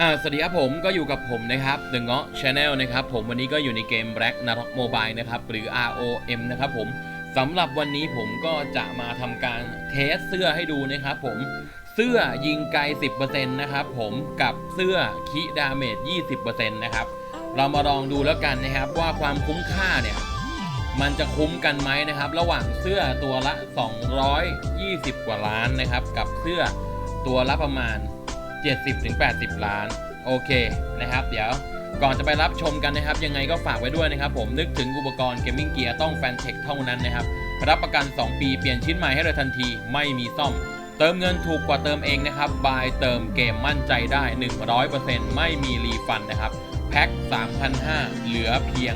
อ่าสวัสดีครับผมก็อยู่กับผมนะครับ The n g a u Channel นะครับผมวันนี้ก็อยู่ในเกม Black n a r o k Mobile นะครับหรือ ROM นะครับผมสำหรับวันนี้ผมก็จะมาทำการเทสเสื้อให้ดูนะครับผมเสื้อยิงไกล 10%นะครับผมกับเสื้อคิดาเมจ 20%นะครับเรามาลองดูแล้วกันนะครับว่าความคุ้มค่าเนี่ยมันจะคุ้มกันไหมนะครับ ระหว่างเสื้อตัวละ 220 กว่าล้านนะครับ กับเสื้อตัวละประมาณ 70-80 ล้าน โอเคนะครับ เดี๋ยวก่อนจะไปรับชมกันนะครับ ยังไงก็ฝากไว้ด้วยนะครับ ผมนึกถึงอุปกรณ์เกมมิ่งเกียร์ต้องแฟนเทคเท่านั้นนะครับ รับประกัน 2 ปีเปลี่ยนชิ้นใหม่ให้เลยทันทีไม่มีซ่อม เติมเงินถูกกว่าเติมเองนะครับบายเติมเกมมั่นใจได้ 100%ไม่มีรีฟันนะครับแพ็ค3,500เหลือเพียง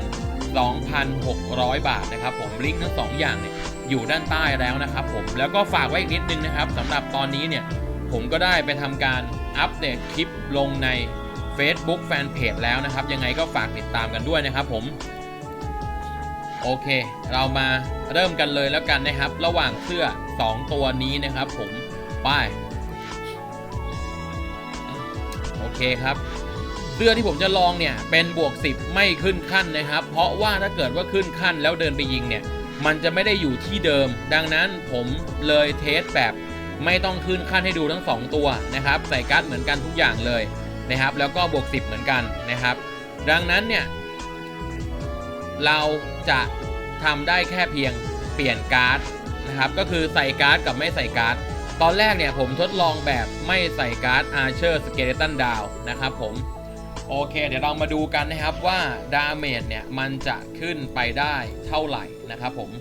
2,600 บาทนะครับ ผมลิงก์ทั้งสองอย่างเนี่ยอยู่ด้านใต้แล้วนะครับ ผมแล้วก็ฝากไว้อีกนิดนึงนะครับสำหรับตอนนี้เนี่ย ผมก็ได้ไปทำการอัปเดตคลิปลงใน Facebook Fanpage แล้วนะครับ ยังไงก็ฝากติดตามกันด้วยนะครับผม โอเค เรามาเริ่มกันเลยแล้วกันนะครับ ระหว่างเสื้อ 2 ตัวนี้นะครับผมไป้ายโอเคครับเสื้อที่ผมจะลองเนี่ยเป็นบวก 10 ไม่ขึ้นขั้นนะครับ เพราะว่าถ้าเกิดว่าขึ้นขั้นแล้วเดินไปยิงเนี่ย มันจะไม่ได้อยู่ที่เดิม ดังนั้นผมเลยเทสแบบ ไม่ต้องขึ้นขั้นให้ดูทั้ง 2 ตัวนะครับ ใส่การ์ดเหมือนกันทุกอย่างเลยนะครับ แล้วก็บวก 10 เหมือนกันนะครับ ดังนั้นเนี่ย เราจะทำได้แค่เพียงเปลี่ยนการ์ดนะครับ ก็คือใส่การ์ดกับไม่ใส่การ์ด ตอนแรกเนี่ยผมทดลองแบบไม่ใส่การ์ด Archer Skeleton Down นะครับผม โอเค เดี๋ยวเรามาดูกันนะครับว่าดาเมจเนี่ยมันจะขึ้นไปได้เท่าไหร่นะครับผม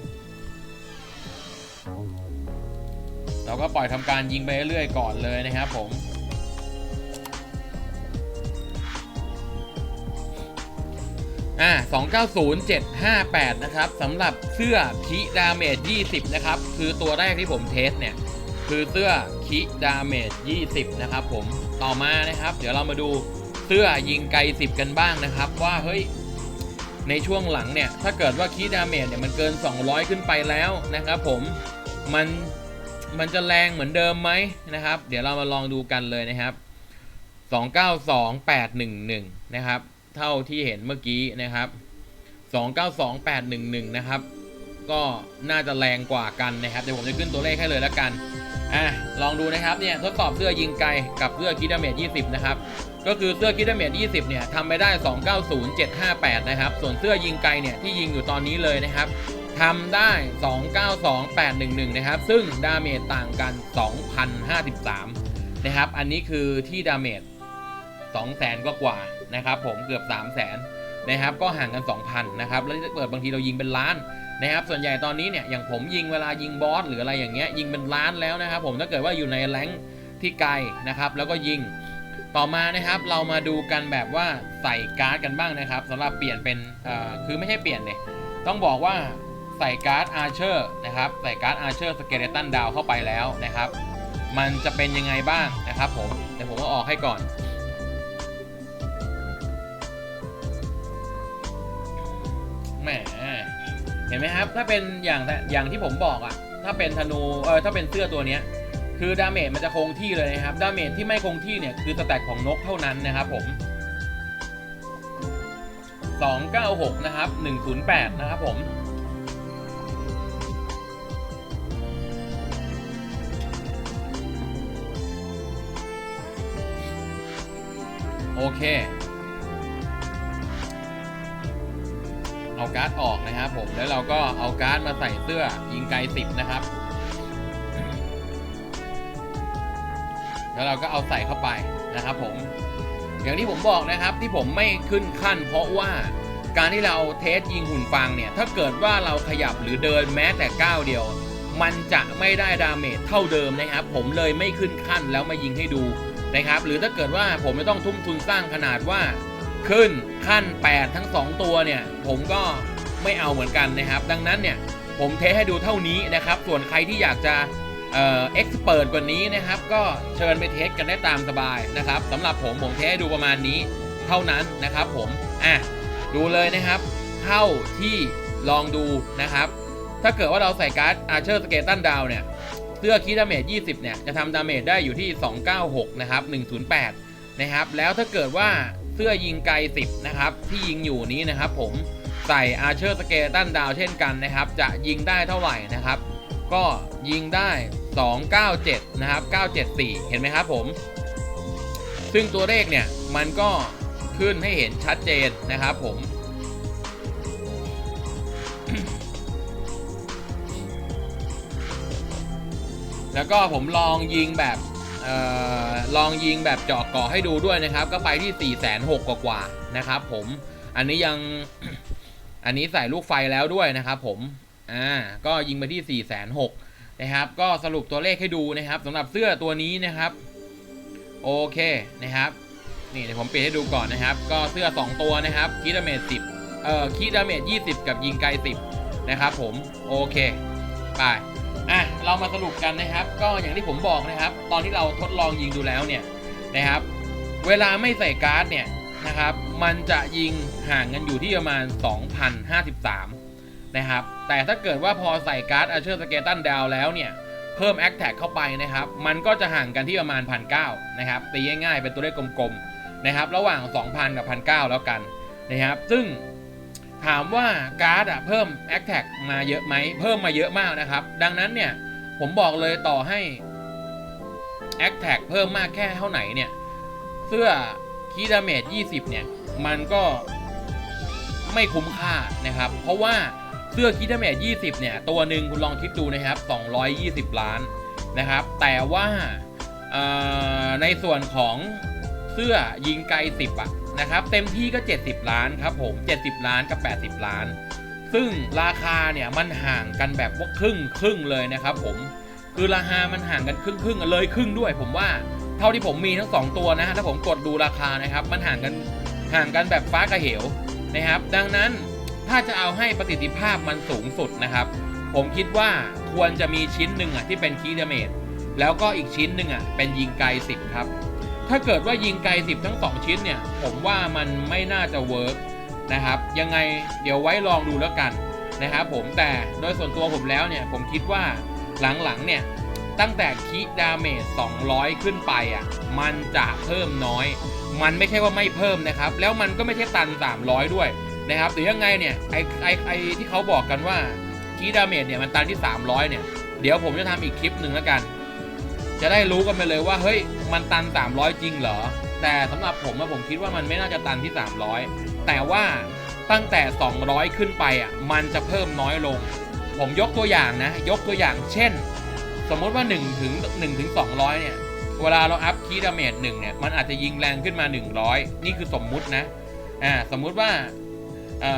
เราก็ปล่อยทำการยิงไปเรื่อยๆก่อนเลยนะครับผมอ่า290758 นะครับสำหรับเสื้อคิดาเมจ20 นะครับ คือตัวแรกที่ผมเทสเนี่ย คือเสื้อคิดาเมจ20 นะครับผมต่อมานะครับ เดี๋ยวเรามาดูเสื้อยิงไกล 10 กันบ้างนะครับ ว่า เฮ้ย ในช่วงหลังเนี่ย ถ้าเกิดว่าคีดาเมจเนี่ยมันเกิน 200 ขึ้นไปแล้วนะครับผมมัน มันจะแรงเหมือนเดิมไหมนะครับ เดี๋ยวเรามาลองดูกันเลยนะครับ 292811 นะครับ เท่าที่เห็นเมื่อกี้นะครับ 292811 นะครับ ก็น่าจะแรงกว่ากันนะครับ เดี๋ยวผมจะขึ้นตัวเลขให้เลยแล้วกันอะลองดูนะครับเนี่ยทดสอบเสื้อยิงไกลกับเสื้อคิดาเมจ20 นะครับ ก็คือเสื้อคิดาเมจ20 เนี่ยทำไปได้ 290758 นะครับ ส่วนเสื้อยิงไกลเนี่ยที่ยิงอยู่ตอนนี้เลยนะครับ ทำได้ 292811 นะครับ ซึ่งดาเมจต่างกัน 2,053 นะครับ อันนี้คือที่ดาเมจ200,000กว่ากว่านะครับ ผมเกือบ 300,000 นะครับ ก็ห่างกัน 2,000 นะครับ แล้วถ้าเกิดบางทีเรายิงเป็นล้านนะครับ ส่วนใหญ่ตอนนี้เนี่ย อย่างผมยิงเวลายิงบอสหรืออะไรอย่างเงี้ย ยิงเป็นล้านแล้วนะครับ ผม ถ้าเกิดว่าอยู่ในแรงที่ไกลนะครับ แล้วก็ยิง ต่อมานะครับเรามาดูกันแบบว่าใส่การ์ดกันบ้างนะครับสำหรับเปลี่ยนเป็นคือไม่ใช่เปลี่ยนเนี่ยต้องบอกว่า ใส่การ์ดอาร์เชอร์นะครับใส่การ์ดอาร์เชอร์สเกเลตันดาวเข้าไปแล้วนะครับ มันจะเป็นยังไงบ้างนะครับผมเดี๋ยวผมเอาออกให้ก่อนแหมเห็นไหมครับ ถ้าเป็นอย่างอย่างที่ผมบอกอะถ้าเป็นธนูเออถ้าเป็นเสื้อตัวเนี้ยคือดาเมจมันจะคงที่เลยนะครับ ดาเมจที่ไม่คงที่เนี่ยคือสแต็กของนกเท่านั้นนะครับผม 296 นะครับ 108 นะครับผม โอเค เอาการ์ดออกนะครับผม แล้วเราก็เอาการ์ดมาใส่เสื้อยิงไกล10นะครับ แล้วเราก็เอาใส่เข้าไปนะครับผม อย่างที่ผมบอกนะครับที่ผมไม่ขึ้นขั้น เพราะว่าการที่เราเทสยิงหุ่นฟางเนี่ย ถ้าเกิดว่าเราขยับหรือเดินแม้แต่ก้าวเดียว มันจะไม่ได้ดาเมจเท่าเดิมนะครับ ผมเลยไม่ขึ้นขั้นแล้วมายิงให้ดู นะครับ หรือถ้าเกิดว่าผมไม่ต้องทุ่มทุนสร้างขนาดว่าขึ้นขั้น 8 ทั้ง 2 ตัวเนี่ย ผมก็ไม่เอาเหมือนกันนะครับ ดังนั้นเนี่ย ผมเทสให้ดูเท่านี้นะครับ ส่วนใครที่อยากจะเออเอ็กซ์เปิดกว่านี้นะครับ ก็เชิญไปเทสกันได้ตามสบายนะครับสำหรับผมผมเทสให้ดูประมาณนี้เท่านั้นนะครับ ผมอะดูเลยนะครับเท่าที่ลองดูนะครับ ถ้าเกิดว่าเราใส่การ์ด Archer Skeleton Down เนี่ย เสื้อคีดาเมจ20 เนี่ย จะทำดาเมจได้อยู่ที่ 296 นะครับ 108 นะครับ แล้วถ้าเกิดว่าเสื้อยิงไกล 10 นะครับ ที่ยิงอยู่นี้นะครับผมใส่อาเชอร์สเกตันดาวเช่นกันนะครับ จะยิงได้เท่าไหร่นะครับ ก็ยิงได้ 297 นะครับ 974 เห็นไหมครับผม ซึ่งตัวเลขเนี่ยมันก็ขึ้นให้เห็นชัดเจนนะครับผม แล้วก็ผมลองยิงแบบออลองยิงแบบเจาะเกาะให้ดูด้วยนะครับ ก็ไปที่4 6 0 0 0กว่าๆนะครับผมอันนี้ยังอันนี้ใส่ลูกไฟแล้วด้วยนะครับผมอ่าก็ยิงไปที่4 6 0 0 0นะครับ ก็สรุปตัวเลขให้ดูนะครับสำหรับเสื้อตัวนี้นะครับ โอเคนะครับนี่เดี๋ยวผมเปลี่ยนให้ดูก่อนนะครับ ก็เสื้อ 2 ตัวนะครับคีดาเมจ10เอ่อคีดาเมจ20กับยิงไกล10นะครับผมโอเคไป อะเรามาสรุปกันนะครับ ก็อย่างที่ผมบอกนะครับ ตอนที่เราทดลองยิงดูแล้วเนี่ยนะครับ เวลาไม่ใส่การ์ดเนี่ยนะครับ มันจะยิงห่างกันอยู่ที่ประมาณ 2,053 นะครับ แต่ถ้าเกิดว่าพอใส่การ์ดอาเชอร์สเกตันดาวแล้วเนี่ย เพิ่ม a c t a g เข้าไปนะครับ มันก็จะห่างกันที่ประมาณ 1,900นะครับ ตีง่ายๆเป็นตัวเลขกลมๆนะครับ ระหว่าง 2,000 กับ 1,900 แล้วกันนะครับ ซึ่ง ถามว่าการ์ดอะเพิ่ม a c t a g มาเยอะไหมเพิ่มมาเยอะมากนะครับ ดังนั้นเนี่ย ผมบอกเลยต่อให้ a c t a g เพิ่มมากแค่เท่าไหนเนี่ย เสื้อคีดาเมจ20 เนี่ย มันก็ไม่คุ้มค่านะครับ เพราะว่าเสื้อคิดาเมจ20 เนี่ย ตัวหนึ่งคุณลองคิดดูนะครับ 220 ล้านนะครับ แต่ว่าในส่วนของเสื้อยิงไกล 10อะ นะครับเต็มที่ก็ 70 ล้านครับผม 70 ล้านกับ 80 ล้าน ซึ่งราคาเนี่ยมันห่างกันแบบว่าครึ่งครึ่งเลยนะครับผมคือราคามันห่างกันครึ่งครึ่งเลยครึ่งด้วย ผมว่าเท่าที่ผมมีทั้ง 2 ตัวนะฮะถ้าผมกดดูราคานะครับ มันห่างกันห่างกันแบบฟ้ากับเหวนะครับ ดังนั้นถ้าจะเอาให้ประสิทธิภาพมันสูงสุดนะครับ ผมคิดว่าควรจะมีชิ้นหนึ่งอะที่เป็นคีย์ดเมจแล้วก็อีกชิ้นหนึ่งอะเป็นยิงไกล10 ครับ ถ้าเกิดว่ายิงไกล10ทั้ง2ชิ้นเนี่ย ผมว่ามันไม่น่าจะเวิร์กนะครับ ยังไงเดี๋ยวไว้ลองดูแล้วกันนะครับผมแต่โดยส่วนตัวผมแล้วเนี่ย ผมคิดว่าหลังๆเนี่ย ตั้งแต่คีดาเมจ200 ขึ้นไปอะมันจะเพิ่มน้อย มันไม่ใช่ว่าไม่เพิ่มนะครับ แล้วมันก็ไม่ใช่ตัน 300 ด้วยนะครับหรือยังไงเนี่ยไอไอไอที่เขาบอกกันว่าคีดาเมจเนี่ยมันตันที่ 300 เนี่ย เดี๋ยวผมจะทำอีกคลิปหนึ่งแล้วกัน จะได้รู้กันไปเลยว่าเฮ้ยมันตัน 300 จริงเหรอ แต่สำหรับผมอะผมคิดว่ามันไม่น่าจะตันที่ 300 แต่ว่าตั้งแต่ 200 ขึ้นไปอะมันจะเพิ่มน้อยลง ผมยกตัวอย่างนะ ยกตัวอย่างเช่น สมมติว่า1ถึง1ถึง200 เนี่ย เวลาเราอัพคีดาเมจ1เนี่ย มันอาจจะยิงแรงขึ้นมา 100 นี่คือสมมุตินะอ่าสมมุติว่า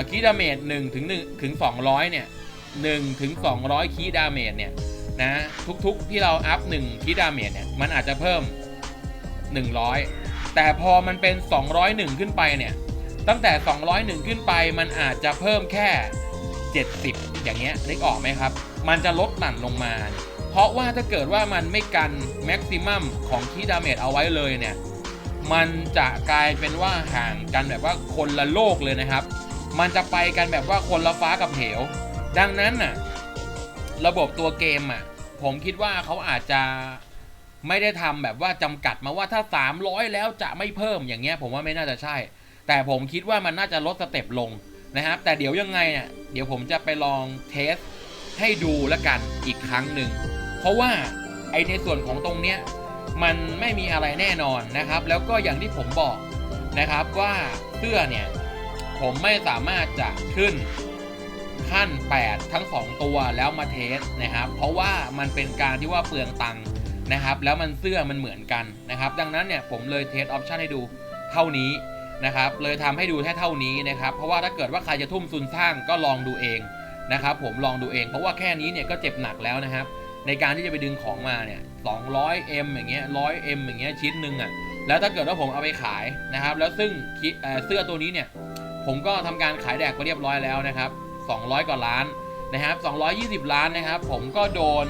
คีดาเมจ1ถึง1ถึง200 เนี่ย1ถึง200คีดาเมจเนี่ย นะทุกๆที่เราอัพ1คีดาเมจเนี่ยมันอาจจะเพิ่ม 100 แต่พอมันเป็น 201 ขึ้นไปเนี่ยตั้งแต่ 201 ขึ้นไปมันอาจจะเพิ่มแค่ 70 อย่างเงี้ยนึกออกไหมครับ มันจะลดหลั่นลงมา เพราะว่าถ้าเกิดว่ามันไม่กันแม็กซิมัมของคีดาเมจเอาไว้เลยเนี่ยมันจะกลายเป็นว่าห่างกันแบบว่าคนละโลกเลยนะครับ มันจะไปกันแบบว่าคนละฟ้ากับเหว ดังนั้นน่ะระบบตัวเกมอะ ผมคิดว่าเขาอาจจะไม่ได้ทำแบบว่าจำกัดมาว่าถ้า 300 แล้วจะไม่เพิ่มอย่างเงี้ย ผมว่าไม่น่าจะใช่ แต่ผมคิดว่ามันน่าจะลดสเต็ปลงนะครับ แต่เดี๋ยวยังไงเนี่ยเดี๋ยวผมจะไปลองเทสให้ดูแล้วกันอีกครั้งหนึ่ง เพราะว่าไอในส่วนของตรงเนี้ยมันไม่มีอะไรแน่นอนนะครับ แล้วก็อย่างที่ผมบอกนะครับว่าเสื้อเนี่ยผมไม่สามารถจะขึ้น ขั้น 8 ทั้ง 2 ตัวแล้วมาเทสนะครับ เพราะว่ามันเป็นการที่ว่าเปลืองตังค์นะครับ แล้วมันเสื้อมันเหมือนกันนะครับ ดังนั้นเนี่ยผมเลยเทสออปชันให้ดูเท่านี้นะครับ เลยทำให้ดูแค่เท่านี้นะครับ เพราะว่าถ้าเกิดว่าใครจะทุ่มซุนสร้างก็ลองดูเองนะครับ ผมลองดูเอง เพราะว่าแค่นี้เนี่ยก็เจ็บหนักแล้วนะครับ ในการที่จะไปดึงของมาเนี่ย 200M อย่างเงี้ย 100M อย่างเงี้ยชิ้นหนึ่งอะ่ะ แล้วถ้าเกิดว่าผมเอาไปขายนะครับ แล้วซึ่งเสื้อตัวนี้เนี่ยผมก็ทำการขายแดกไปเรียบร้อยแล้วนะครับ 200 กว่าล้านนะครับ 220 ล้านนะครับ ผมก็โดน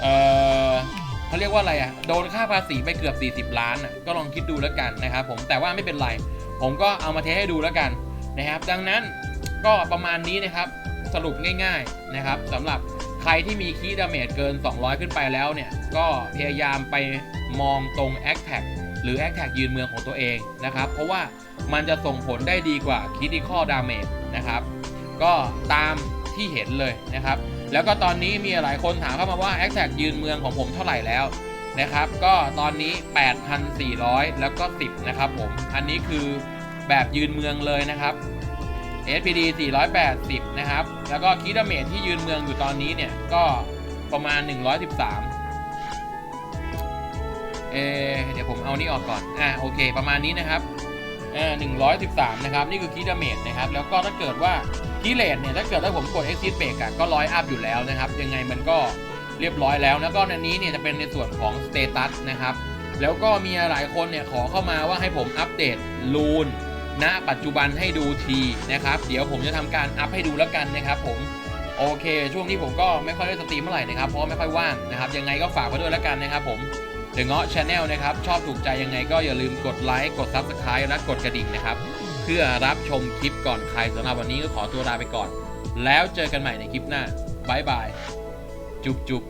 เอ่อเขาเรียกว่าอะไรอะ โดนค่าภาษีไปเกือบ 40 ล้านอะ ก็ลองคิดดูแล้วกันนะครับผม แต่ว่าไม่เป็นไร ผมก็เอามาเทให้ดูแล้วกันนะครับ ดังนั้นก็ประมาณนี้นะครับ สรุปง่าย ๆนะครับสำหรับใครที่มีคีย์ดาเมจเกิน 200 ขึ้นไปแล้วเนี่ย ก็พยายามไปมองตรง a c t a g หรือ a อ t แทกยืนเมืองของตัวเองนะครับ เพราะว่ามันจะส่งผลได้ดีกว่า Critical Damage นะครับ ก็ตามที่เห็นเลยนะครับ แล้วก็ตอนนี้มีหลายคนถามเข้ามาว่า a อ t แทกยืนเมืองของผมเท่าไหร่แล้วนะครับ ก็ตอนนี้ 8,400 แล้วก็ 10 นะครับผม อันนี้คือแบบยืนเมืองเลยนะครับ SPD 480 นะครับ แล้วก็คิดเมทที่ยืนเมืองอยู่ตอนนี้เนี่ย ก็ประมาณ 113 เออเดี๋ยวผมเอานี่ออกก่อน อะโอเค ประมาณนี้นะครับ อ่า113 นะครับ นี่คือคิดเมทนะครับ แล้วก็ถ้าเกิดว่าคิเลตเนี่ย ถ้าเกิดว่าผมกด exit break อะก็ร้อยอัพอยู่แล้วนะครับ ยังไงมันก็เรียบร้อยแล้ว แล้วก็ในนี้เนี่ยจะเป็นในส่วนของ status นะครับ แล้วก็มีหลายคนเนี่ยขอเข้ามาว่าให้ผมอัปเดตลูนณปัจจุบันให้ดูทีนะครับ เดี๋ยวผมจะทำการอัพให้ดูแล้วกันนะครับผมโอเค ช่วงนี้ผมก็ไม่ค่อยได้สตรีมเมื่อไหร่นะครับ เพราะไม่ค่อยว่างนะครับ ยังไงก็ฝากไว้ด้วยแล้วกันนะครับผม เดอะเงาะชาแนลนะครับ ชอบถูกใจยังไงก็อย่าลืมกดไลค์ กด Subscribe และกดกระดิ่งนะครับ เพื่อรับชมคลิปก่อนใครสำหรับวันนี้ก็ขอตัวลาไปก่อน แล้วเจอกันใหม่ในคลิปหน้าบายบาย จุบจุบ